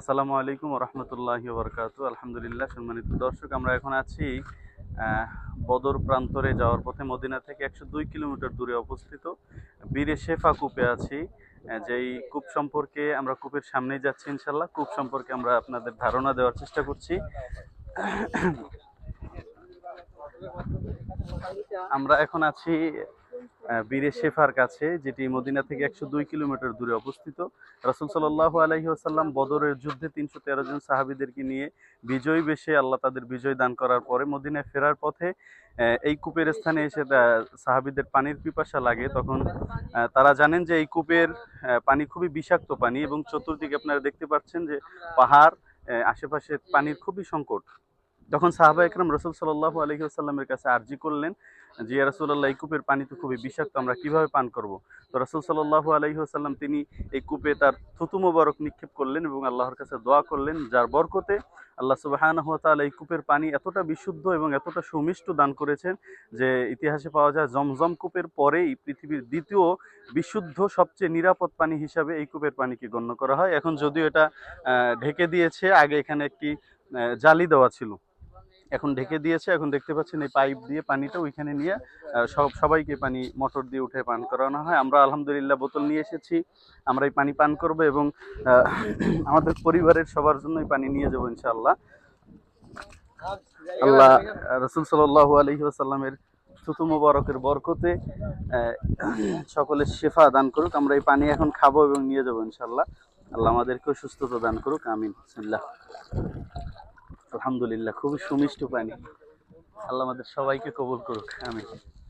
আসসালামু আলাইকুম রহমতুল্লাহি বরকাত আলহামদুলিল্লাহ, সম্মানিত দর্শক, আমরা এখন আছি বদর প্রান্তরে যাওয়ার পথে মদিনা থেকে একশো দুই কিলোমিটার দূরে অবস্থিত বীরে শেফা কূপে আছি যেই কূপ সম্পর্কে আমরা কূপের সামনেই যাচ্ছি ইনশাল্লাহ কূপ সম্পর্কে আমরা আপনাদের ধারণা দেওয়ার চেষ্টা করছি। আমরা এখন আছি বীরে শেফার কাছে, যেটি মদিনা থেকে একশো দুই কিলোমিটার দূরে অবস্থিত। রাসুল সাল্লাহ আলহি আসাল্লাম বদরের যুদ্ধে তিনশো তেরো জন সাহাবিদেরকে নিয়ে বিজয়ী বেশে আল্লাহ তাদের বিজয় দান করার পরে মদিনায় ফেরার পথে এই কূপের স্থানে এসে সাহাবিদের পানির পিপাসা লাগে। তখন তারা জানেন যে এই কূপের পানি খুবই বিষাক্ত পানি এবং চতুর্দিকে আপনারা দেখতে পাচ্ছেন যে পাহাড় আশেপাশে পানির খুবই সংকট। তখন সাহাবা একরাম রসুল সাল্লাহ আলহি আসাল্লামের কাছে আর্জি করলেন যে রাসূলুল্লাহ, এই কূপের পানি তো খুবই বিষাক্ত, আমরা কীভাবে পান করব? তো রসুল সাল্লাহ আলহি আসাল্লাম তিনি এই কূপে তার থুতু মোবারক নিক্ষেপ করলেন এবং আল্লাহর কাছে দোয়া করলেন, যার বরকতে আল্লাহ সুবাহানহ তাআলা এই কূপের পানি এতটা বিশুদ্ধ এবং এতটা সুমিষ্ট দান করেছেন যে, ইতিহাসে পাওয়া যায় জমজম কূপের পরেই পৃথিবীর দ্বিতীয় বিশুদ্ধ, সবচেয়ে নিরাপদ পানি হিসাবে এই কূপের পানিকে গণ্য করা হয়। এখন যদিও এটা ঢেকে দিয়েছে, আগে এখানে একটি জালি দেওয়া ছিল। এখন ঢেকে দিয়েছে, এখন দেখতে পাচ্ছেন এই পাইপ দিয়ে পানিটা ওইখানে নিয়ে সব, সবাইকে পানি, মোটর দিয়ে উঠে পান করানো হয়। আমরা আলহামদুলিল্লাহ বোতল নিয়ে এসেছি, আমরা এই পানি পান করব এবং আমাদের পরিবারের সবার জন্য এই পানি নিয়ে যাব ইনশাআল্লাহ। আল্লাহ, রসুল সাল্লাল্লাহু আলহি আসাল্লামের থুতু বরকতে সকলের শেফা দান করুক, আমরা এই পানি এখন খাব এবং নিয়ে যাব ইনশাল্লাহ আল্লাহ আমাদেরকেও সুস্থতা দান করুক, আমিন। বিসমিল্লাহ। আলহামদুলিল্লাহ খুবই সুমিষ্ট পানি আল্লাহ আমাদের সবাইকে কবুল করুক আমিন।